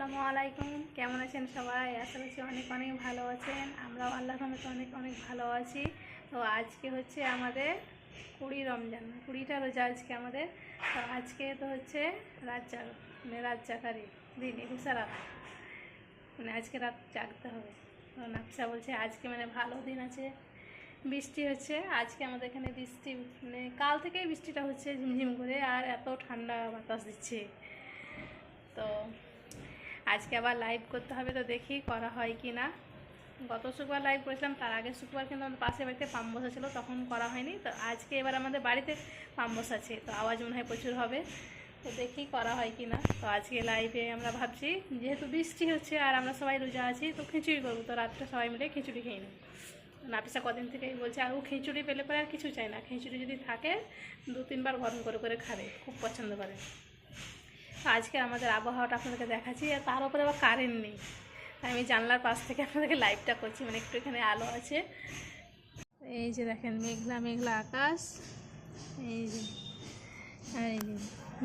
আসসালামু আলাইকুম। কেমন আছেন সবাই? আশা করছি অনেক অনেক ভালো আছেন। আমরাও আল্লাহ রহমতে অনেক অনেক ভালো আছি। তো আজকে হচ্ছে আমাদের কুড়ি রমজান। কুড়িটা রোজা আজকে আমাদের। তো আজকে তো হচ্ছে রাত জাগ মানে রাত জাগারি দিন, একুশা রাত। মানে আজকে রাত জাগতে হবে। তো নাফসা বলছে, আজকে মানে ভালো দিন আছে। বৃষ্টি হচ্ছে। আজকে আমাদের এখানে বৃষ্টি মানে কাল থেকেই বৃষ্টিটা হচ্ছে ঝিমঝিম করে আর এত ঠান্ডা বাতাস দিচ্ছে। তো আজকে আবার লাইভ করতে হবে তো দেখি করা হয় কি না গত শুক্রবার লাইভ করেছিলাম, তার আগের শুক্রবার কিন্তু আমাদের পাশে বাড়িতে পাম বসা ছিল, তখন করা হয়নি। তো আজকে এবার আমাদের বাড়িতে পাম বসা আছে, তো আওয়াজ মনে হয় প্রচুর হবে। তো দেখি করা হয় কি না তো আজকে লাইভে আমরা ভাবছি, যেহেতু বৃষ্টি হচ্ছে আর আমরা সবাই রোজা আছি, তো খিচুড়ি করব। তো রাত্রে সবাই মিলে খিচুড়ি খেয়ে নেব নাপিসা কদিন থেকেই বলছে, আর ও খিচুড়ি পেলে পরে আর কিছু চাই না। খিচুড়ি যদি থাকে দু তিনবার গরম করে করে খাবে। খুব পছন্দ করে। আজকে আমাদের আবহাওয়াটা আপনাদেরকে দেখাচ্ছি, আর তার উপরে আবার কারেন্ট নেই। আমি জানলার পাশ থেকে আপনাদেরকে লাইভটা করছি মানে একটু এখানে আলো আছে। এই যে দেখেন, মেঘলা মেঘলা আকাশ। এই যে এই যে,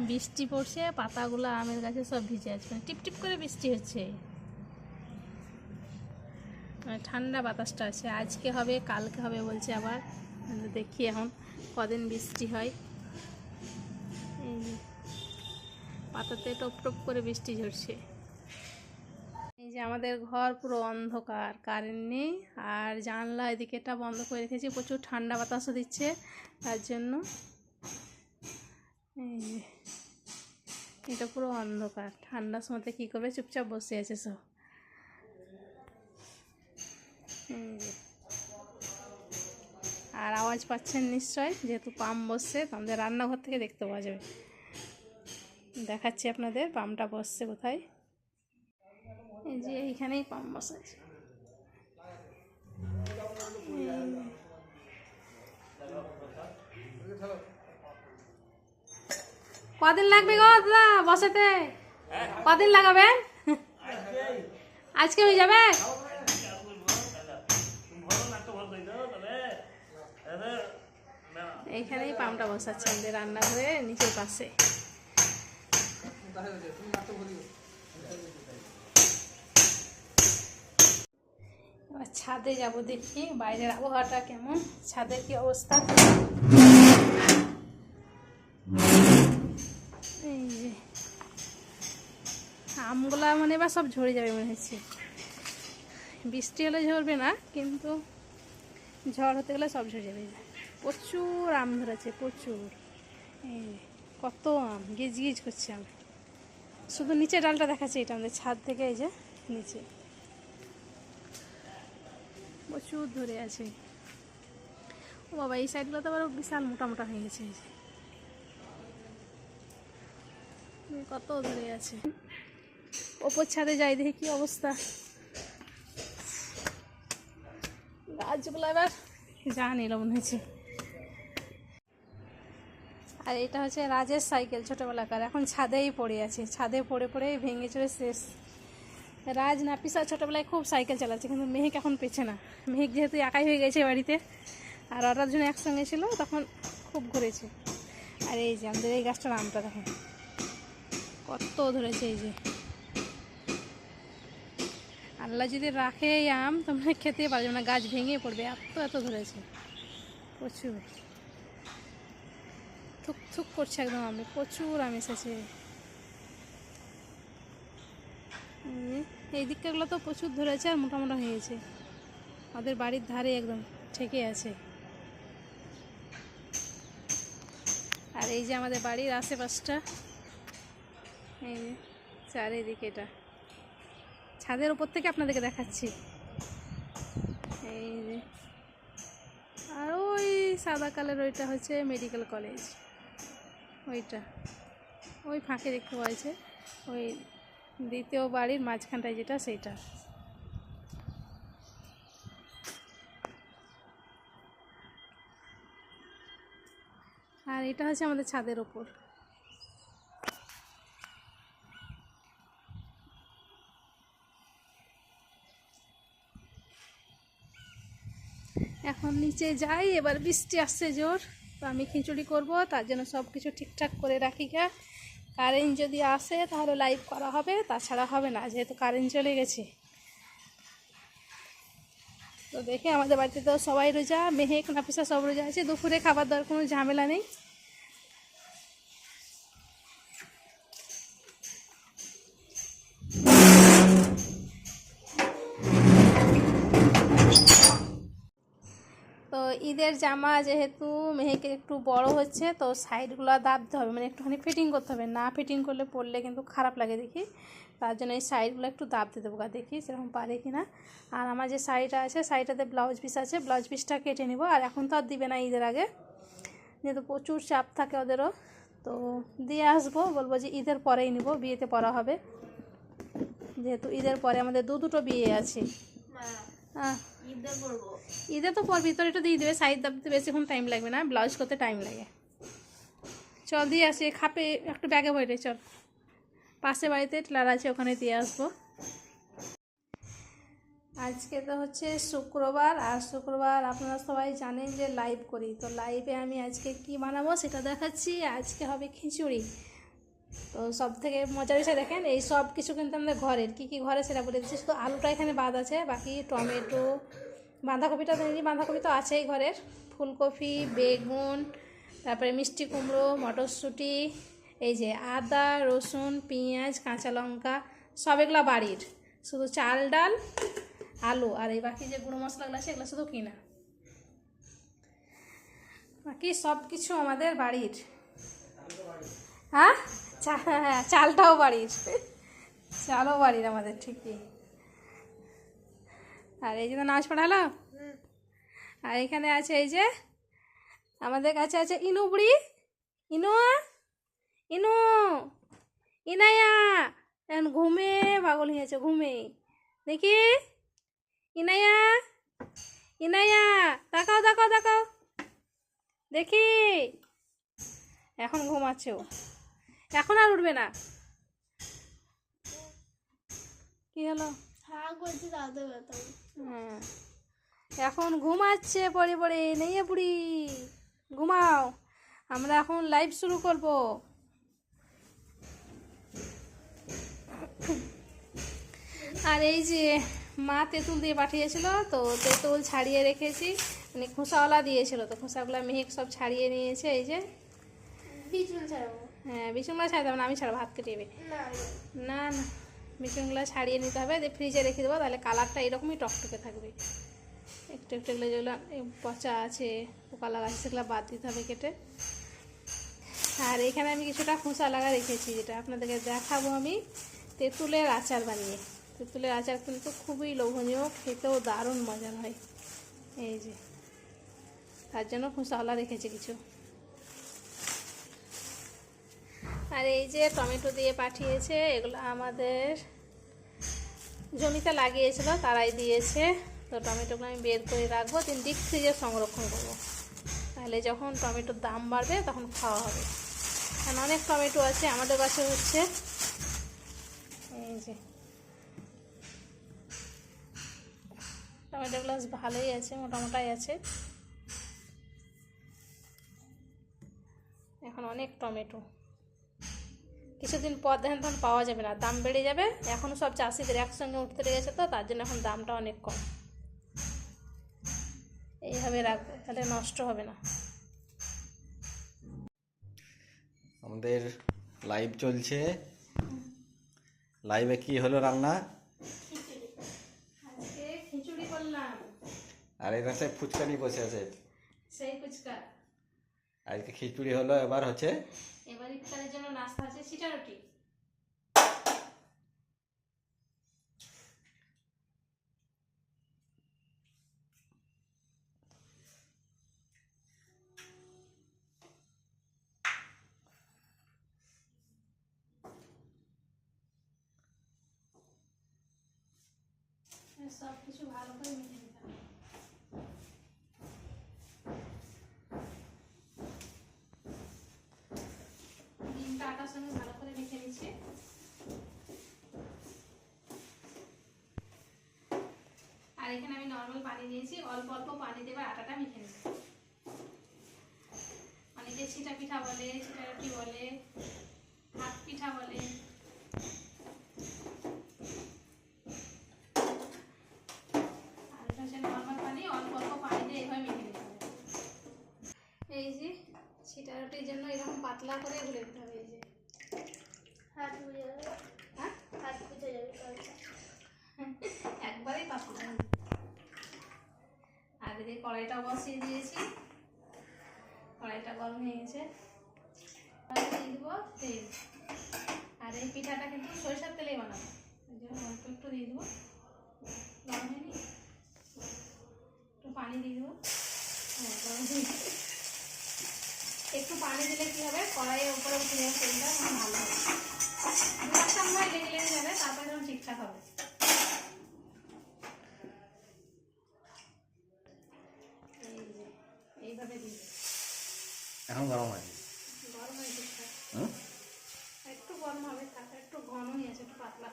বৃষ্টি পড়ছে, পাতাগুলো আমের গাছে সব ভিজে আছে মানে টিপ টিপ করে বৃষ্টি হচ্ছে। মানে ঠান্ডা বাতাসটা আছে, আজকে হবে, কালকে হবে বলছে আবার। দেখি এখন কদিন বৃষ্টি হয়। পাতাতে টপ টপ করে বৃষ্টি ঝরছে। এই যে আমাদের ঘর পুরো অন্ধকার কারেন্ট নেই, আর জানলা এদিকেটা বন্ধ করে রেখেছি, প্রচুর ঠান্ডা বাতাসও দিচ্ছে, তার জন্য এই যে এটা পুরো অন্ধকার। ঠান্ডার সময়তে কী করবে? চুপচাপ বসে আছে সব। আর আওয়াজ পাচ্ছেন নিশ্চয়, যেহেতু পাম্প বসছে তো আমাদের রান্নাঘর থেকে দেখতে পাওয়া যাবে। দেখাচ্ছি আপনাদের পাম্পটা বসছে কোথায়? এই যে এইখানেই পাম্প বসেছে কদিন লাগবে গো দাদা বসাতে? কদিন লাগাবেন আজকে হয়ে যাবে? এইখানেই পাম্পটা বসাচ্ছে আমাদের রান্নাঘরে নিচের পাশে। এবার ছাদে যাব দেখি, বাইরের আবহাওয়াটা কেমন, ছাদের কি অবস্থা? এই যে, আমগুলা মানে এবার সব ঝরে যাবে মনে হচ্ছে। বৃষ্টি হলে ঝরবে না, কিন্তু ঝড় হতে গেলে সব ঝরে যাবে। প্রচুর আম ধরেছে, প্রচুর। কত আম গিজ গিজ করছে আম। শুধু নিচে ডালটা দেখাচ্ছে, এটা আমাদের ছাদ থেকে এই যে নিচে। প্রচুর ধরে আছে। ও বাবা, এই সাইডগুলো তো আবার বিশাল মোটা মোটা হয়ে গেছে যে। কত ধরে আছে। ওপর ছাদে যাই, দেখি কি অবস্থা। গাছগুলো এবার জান এলো মনে হয়েছে আর এটা হচ্ছে রাজের সাইকেল, ছোটোবেলাকার। এখন ছাদেই পড়ে আছে। ছাদে পড়ে পড়ে ভেঙে চড়ে শেষ। রাজ নাপিসা ছোটোবেলায় খুব সাইকেল চালাচ্ছে, কিন্তু মেহেক এখন পেছে না। মেহেক যেহেতু একাই হয়ে গেছে বাড়িতে, আর ওরা দুজন একসঙ্গে ছিল, তখন খুব ঘুরেছে। আর এই যে আমাদের এই গাছটার আমটা দেখেন কত ধরেছে এই যে। আল্লাহ যদি রাখে এই আম, তোমরা খেতে পারবে না। গাছ ভেঙে পড়বে। এত এত ধরেছে। প্রচুর। থুক থুক করছে একদম আমি, প্রচুর আম এসেছে। এই দিকটাগুলো তো প্রচুর ধরেছে আর মোটা মোটা হয়েছে। আমাদের বাড়ির ধারে একদম ঠেকে আছে। আর এই যে আমাদের বাড়ির আশেপাশটা, এই যে চারিদিকে এটা। ছাদের উপর থেকে আপনাদেরকে দেখাচ্ছি। এই যে, আর ওই সাদা কালার ওইটা হচ্ছে মেডিকেল কলেজ। ওইটা। ওই ফাঁকে দেখতে পাওয়া ওই দ্বিতীয় বাড়ির মাঝখানটায় যেটা, সেইটা। আর এটা হচ্ছে আমাদের ছাদের ওপর। এখন নিচে যাই, এবার বৃষ্টি আসছে জোর। তো আমি খিচুড়ি করব, তার জন্য সব কিছু ঠিকঠাক করে রাখি গা। কারেন্ট যদি আসে তাহলে লাইভ করা হবে, তাছাড়া হবে না, যেহেতু কারেন্ট চলে গেছে। তো দেখে আমাদের বাড়িতে তো সবাই রোজা, মেহেক, নাফিসা সব রোজা আছে, দুপুরে খাবার দাবার কোনো ঝামেলা নেই। ঈদের জামা যেহেতু মেহেকে একটু বড় হচ্ছে, তো সাইডগুলো দাবতে হবে। মানে একটুখানি ফিটিং করতে হবে। না ফিটিং করলে পরলে কিন্তু খারাপ লাগে দেখি। তার জন্য এই সাইডগুলো একটু দাবতে দেবো দেখি সেরকম পারে কি না আর আমার যে শাড়িটা আছে, শাড়িটাতে ব্লাউজ পিস আছে ব্লাউজ পিসটা কেটে নিব। আর এখন তো আর দিবে না ঈদের আগে। যেহেতু প্রচুর চাপ থাকে ওদেরও। তো দিয়ে আসব। বলব যে ঈদের পরেই নিব। বিয়েতে পরা হবে। যেহেতু ঈদের পরে আমাদের দু দুটো বিয়ে আছে। হ্যাঁ। ঈদে তো পর ভিতরে একটু দিয়ে দেবে সাইড দাবতে বেশিক্ষণ টাইম লাগবে না ব্লাউজ করতে টাইম লাগে। চল দিয়ে আসি খাপে একটু ব্যাগে বইরে চল। পাশে বাড়িতে টেলার আছে ওখানে দিয়ে আসব। আজকে তো হচ্ছে শুক্রবার আর শুক্রবার আপনারা সবাই জানেন যে লাইভ করি। তো লাইভে আমি আজকে কি বানাবো সেটা দেখাচ্ছি। আজকে হবে খিচুড়ি। তো সব থেকে মজার বিষয় দেখেন, এই সব কিছু কিন্তু আমাদের ঘরের। কী কী ঘরে সেটা বলে দিচ্ছি। শুধু আলুটা এখানে বাদ আছে, বাকি টমেটো, বাঁধাকপিটা বাঁধাকপি তো আছেই ঘরের। ফুলকপি, বেগুন, তারপরে মিষ্টি কুমড়ো, মটরশুঁটি, এই যে আদা, রসুন, পেঁয়াজ, কাঁচা লঙ্কা, সব এগুলো বাড়ির। শুধু চাল, ডাল, আলু, আর এই বাকি যে গুঁড়ো মশলাগুলো আছে এগুলো শুধু কিনা। বাকি সব কিছু আমাদের বাড়ির। হ্যাঁ? চালটাও বাড়ির চালও বাড়ির আমাদের ঠিকই আর এই যে তো নাচ পড়ালো আর এখানে আছে এই যে আমাদের কাছে আছে ইনু বুড়ি। ইনুয়া ইনু ইনায়া। এখন ঘুমে পাগল হয়েছে ঘুমে। দেখি ইনায়া ইনায়া তাকাও তাকাও তাকাও। দেখি এখন ঘুমাচ্ছে ও। এখন আর উঠবে না। কি হলো? হ্যাঁ হ্যাঁ। এখন ঘুমাচ্ছে পড়ে পরে নেই বুড়ি। ঘুমাও। আমরা এখন লাইভ শুরু করব। আর এই যে মা তেঁতুল দিয়ে পাঠিয়েছিল তো তেঁতুল ছাড়িয়ে রেখেছি। মানে খোসাওয়ালা দিয়েছিল তো খোসাগুলো মেহেক সব ছাড়িয়ে নিয়েছে এই যে। হ্যাঁ বিছুনগুলো ছাড়তে হবে না, আমি ছাড়বো, ভাত কেটে নেবে। না না না ছাড়িয়ে নিতে হবে, দিয়ে ফ্রিজে রেখে দেবো, তাহলে কালারটা এরকমই টকটকে থাকবে। একটু একটু এগুলো যেগুলো পচা আছে পোকা লাগা আছে, সেগুলো বাদ দিতে হবে কেটে। আর এখানে আমি কিছুটা খোসা লাগা রেখেছি, যেটা আপনাদেরকে দেখাবো আমি, তেঁতুলের আচার বানিয়ে। তেঁতুলের আচার কিন্তু খুবই লোভনীয়, খেতেও দারুণ মজার হয়। এই যে, তার জন্য খোসাওয়ালা রেখেছি কিছু। আর এই যে টমেটো দিয়ে পাঠিয়েছে, এগুলো আমাদের জমিতে লাগিয়েছিল, তারাই দিয়েছে। তো টমেটোগুলো আমি বের করে রাখব, তিন ডিপ ফ্রিজে সংরক্ষণ করব। তাহলে যখন টমেটোর দাম বাড়বে, তখন খাওয়া হবে। কারণ অনেক টমেটো আছে, আমাদের কাছে হচ্ছে। এই যে। টমেটোগুলো ভালোই আছে, মোটামোটাই আছে। এখন অনেক টমেটো। কিছুদিন পর দেখেন তখন পাওয়া যাবে না দাম বেড়ে যাবে। এখন সব চাষিদের একসঙ্গে উঠতে লেগেছে তো তার জন্য এখন দামটা অনেক কম। এইভাবে রাখব তাহলে নষ্ট হবে না। আমাদের লাইভ চলছে। লাইভে কি হলো রান্না? আজকে খিচুড়ি করলাম। আর এই পাশে ফুচকা নিয়ে বসে আছে। সেই ফুচকা। আজকে খিচুড়ি হলো এবার হচ্ছে এবার ইফতারের জন্য নাস্তা আছে সিটা রুটি দিয়েছি, অল্প অল্প পানি দেবে আটাটা মেখে নেব। অনেকে ছিটা পিঠা বলে ছিটা রুটি বলে হাত পিঠা বলে আর এটা হচ্ছে নর্মাল পানি অল্প অল্প পানি দিয়ে এইভাবে মেখে নিতে হবে এই যে ছিটা রুটির জন্য এরকম পাতলা করে গুলে দিতে হবে এই যে হাত পুজো যাবে হ্যাঁ হাত পুজো যাবে কালকে। একবারেই পাতলা আর এদিকে কড়াইটা বসিয়ে দিয়েছি। কড়াইটা গরম হয়ে গেছে। দিয়ে দিব তেল। আর এই পিঠাটা কিন্তু সরিষার তেলেই বানাবো। ওই জন্য একটু দিয়ে দেবো। গরম হয়নি? একটু পানি দিয়ে দেবো। হ্যাঁ গরম একটু পানি দিলে কি হবে? কড়াইয়ের উপরে উঠে তেলটা ভালো হবে। দু একটা সময় লেগে লেগে যাবে, তারপরে যখন ঠিকঠাক হবে এই যে, এইভাবে দিই এখন গরম হয় গরম হয়ে ঠিকঠাক হুম? একটু গরম হবে তারপর একটু ঘন হয়ে আছে একটু পাতলা।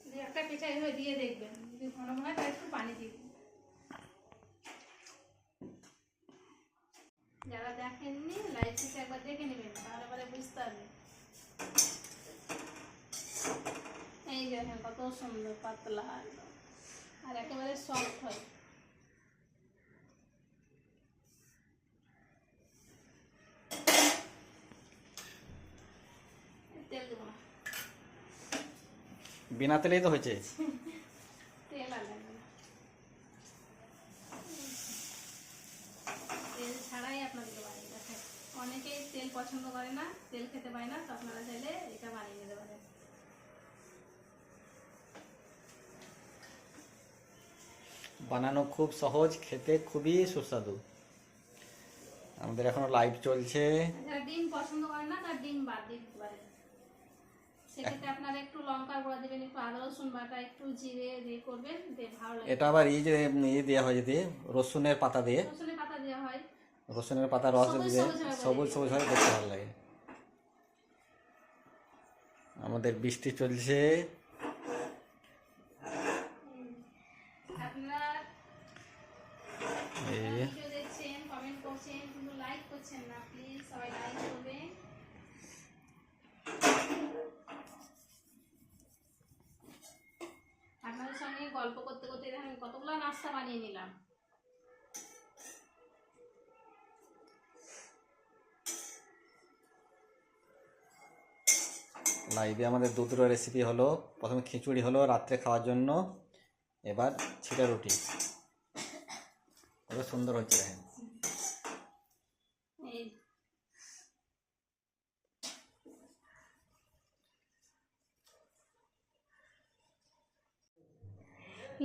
দু একটা পিঠা এভাবে দিয়ে দেখবেন। যদি ঘন ঘন হয় তাহলে একটু পানি দিয়ে দিন। যারা দেখেননি লাইভ থেকে একবার দেখে নেবেন তাহলে পরে বুঝতে পারবেন। এই দেখেন কত সুন্দর পাতলা। একদম। আর একেবারে সফট হয়। তেল দেবো। না বিনা তেলেই তো হয়েছে। তেল আর লাগবে না। তেল ছাড়াই আপনাদেরকে বানিয়ে দেখেন অনেকেই তেল পছন্দ করে না তেল খেতে পারে না তো আপনারা চাইলে এটা বানিয়ে নিতে পারেন। বানানো খুব সহজ খেতে খুবই সুস্বাদু। আমাদের এখনও লাইভ চলছে। যারা ডিম পছন্দ করে না তার ডিম বাদ দিতে পারেন। সেক্ষেত্রে আপনারা একটু লঙ্কার গুঁড়া দেবেন একটু আদা রসুন বাটা একটু জিরে দিয়ে করবেন দিয়ে ভালো লাগে। এটা আবার এই যে ইয়ে দেওয়া হয় যদি রসুনের পাতা দিয়ে। রসুনের পাতা দেওয়া হয়। রসুনের পাতা রস দিয়ে সবুজ সবুজ ভাবে দেখতে ভালো লাগে। আমাদের বৃষ্টি চলছে। দেখছেন কমেন্ট করছেন কিন্তু লাইক করছেন না প্লিজ সবাই লাইক করবেন আপনাদের সঙ্গে গল্প করতে আমি কতগুলো নাস্তা বানিয়ে নিলাম? লাইভে আমাদের দুটো রেসিপি হলো, প্রথমে খিচুড়ি হলো রাত্রে খাওয়ার জন্য। এবার ছিটা রুটি। কত সুন্দর হচ্ছে দেখেন এই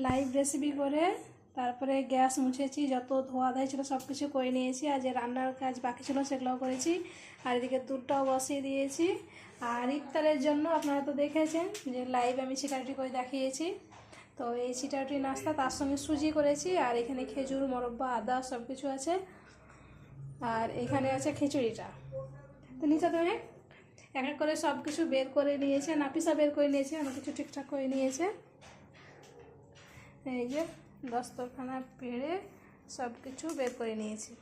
লাইভ রেসিপি করে, তারপরে গ্যাস মুছেছি, যত ধোয়া ধাই ছিল সব কিছু করে নিয়েছি, আর যে রান্নার কাজ বাকি ছিল সেগুলোও করেছি, আর এদিকে দুধটাও বসিয়ে দিয়েছি। আর ইফতারের জন্য আপনারা তো দেখেছেন যে লাইভ আমি চিটারুটি করে দেখিয়েছি। তো এই চিটারুটি নাস্তা তার সঙ্গে সুজি করেছি, আর এখানে খেজুর, মরব্বা, আদা সব কিছু আছে। আর এখানে আছে খিচুড়িটা। তো নিচে তুমি এক এক করে সব কিছু বের করে নিয়েছে নাপিসা বের করে নিয়েছে অনেক কিছু ঠিকঠাক করে নিয়েছে এই যে দস্তরখানা পেড়ে সব কিছু বের করে নিয়েছি।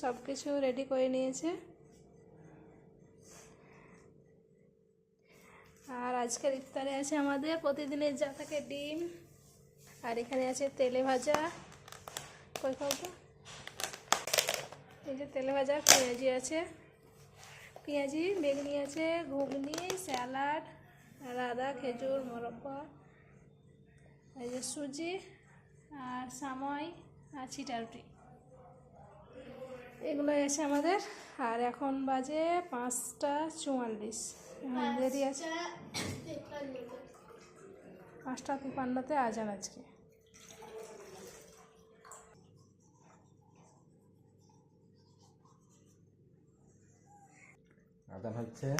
সব কিছু রেডি করে নিয়েছে। আর আজকের ইফতারে আছে আমাদের প্রতিদিনের যা থাকে ডিম, আর এখানে আছে তেলে ভাজা। কই তো এই যে তেলে ভাজা পেঁয়াজি আছে। পেঁয়াজি বেগুনি আছে ঘুগনি স্যালাড আদা খেজুর মোরব্বা এই যে সুজি আর সাময় আর ছিটারুটি এগুলো আছে আমাদের। আর এখন বাজে পাঁচটা চুয়াল্লিশ। দেরি আছে। পাঁচটা তিপান্নতে আজান আজকে। আদান হচ্ছে।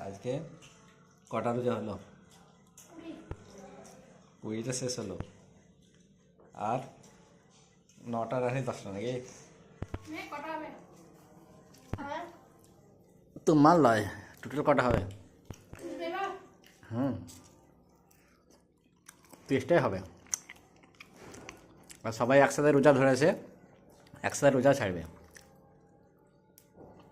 আজকে কটা রোজা হলো? কুড়িটা শেষ হলো। আর নটা রানি দশটা নাকি? তো মাল লয় টোটাল কটা হবে? হুম। তিরিশটাই হবে। আর সবাই একসাথে রোজা ধরেছে, একসাথে রোজা ছাড়বে।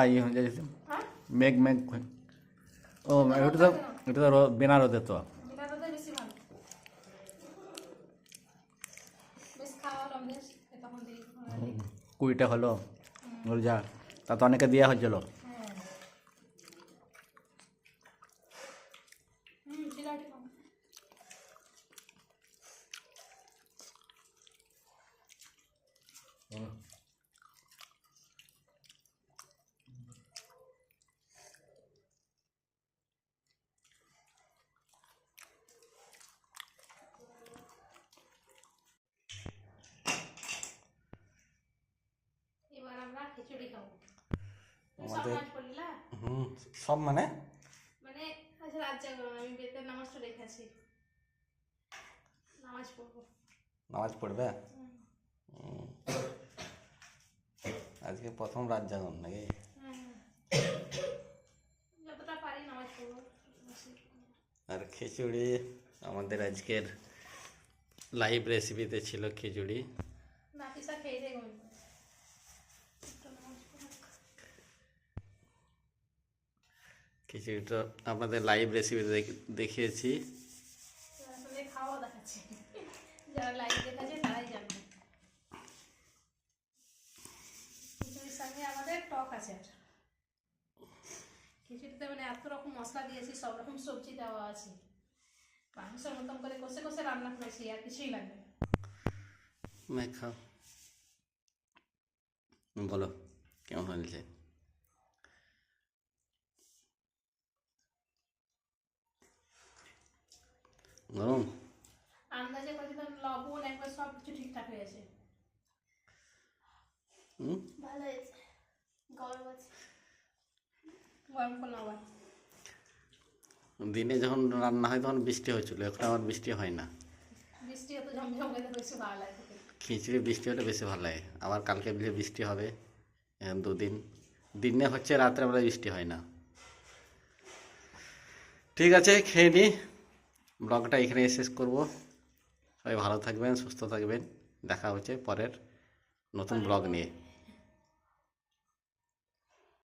যায় হ্যাঁ মেঘ মেঘ হয়ে- ও এটা তো এটা তো বিনা রোদে তো। কুড়িটা হলো। যা তা তো অনেকে দেওয়া হয়েছিল হ্যাঁ হুম চিলাটি কম এবার আমরা খিচুড়ি খাব তুমি সব আমাদের- কাজ করলি না হুম সব মানে? মানে আজ রাত জাগরণ আমি বেতের নামাজটা রেখেছি। নামাজ পড়ব। নামাজ পড়বে? হুম। আজকে প্রথম রাত জাগন নাকি? হ্যাঁ। যতটা পারি নামাজ পড়ব। আর খিচুড়ি আমাদের আজকের লাইভ রেসিপিতে ছিল খিচুড়ি। নাফিসা খেয়ে দিয়ে ঘুমিয়ে পড়ে। একটু নামাজ পড়ব। খিচুড়িটা আপনাদের লাইভ রেসিপিতে দেখিয়েছি এবার আসলে খাওয়া দেখাচ্ছি যারা লাইভ দেখাচ্ছে তারাই জানবে খিচুড়ির সঙ্গে আমাদের টক আছে আর। খিচুড়িতে মানে এত রকম মশলা দিয়েছি সব রকম সবজি দেওয়া আছে। মাংসের মতন করে কষে কষে রান্না করেছি আর কিছুই লাগবে না। খাও। বলো কেমন হয়েছে? গরম আন্দাজে করেছিলাম লবণ একবার সব কিছু ঠিকঠাক হয়েছে হুম? ভালো হয়েছে। গরম আছে। গরম করলাম আবার। দিনে যখন রান্না হয় তখন বৃষ্টি হয়েছিল এখন আবার বৃষ্টি হয় না। বৃষ্টি হতো ঝমঝম করে বেশি ভালো লাগে। খিচুড়ি বৃষ্টি হলে বেশি ভালো লাগে। আবার কালকে বলে বৃষ্টি হবে এখন দুদিন। দিনে হচ্ছে রাত্রে বেলা বৃষ্টি হয় না। ঠিক আছে খেয়ে নিই ব্লগটা এখানে শেষ করব। সবাই ভালো থাকবেন সুস্থ থাকবেন। দেখা হচ্ছে পরের নতুন ব্লগ নিয়ে।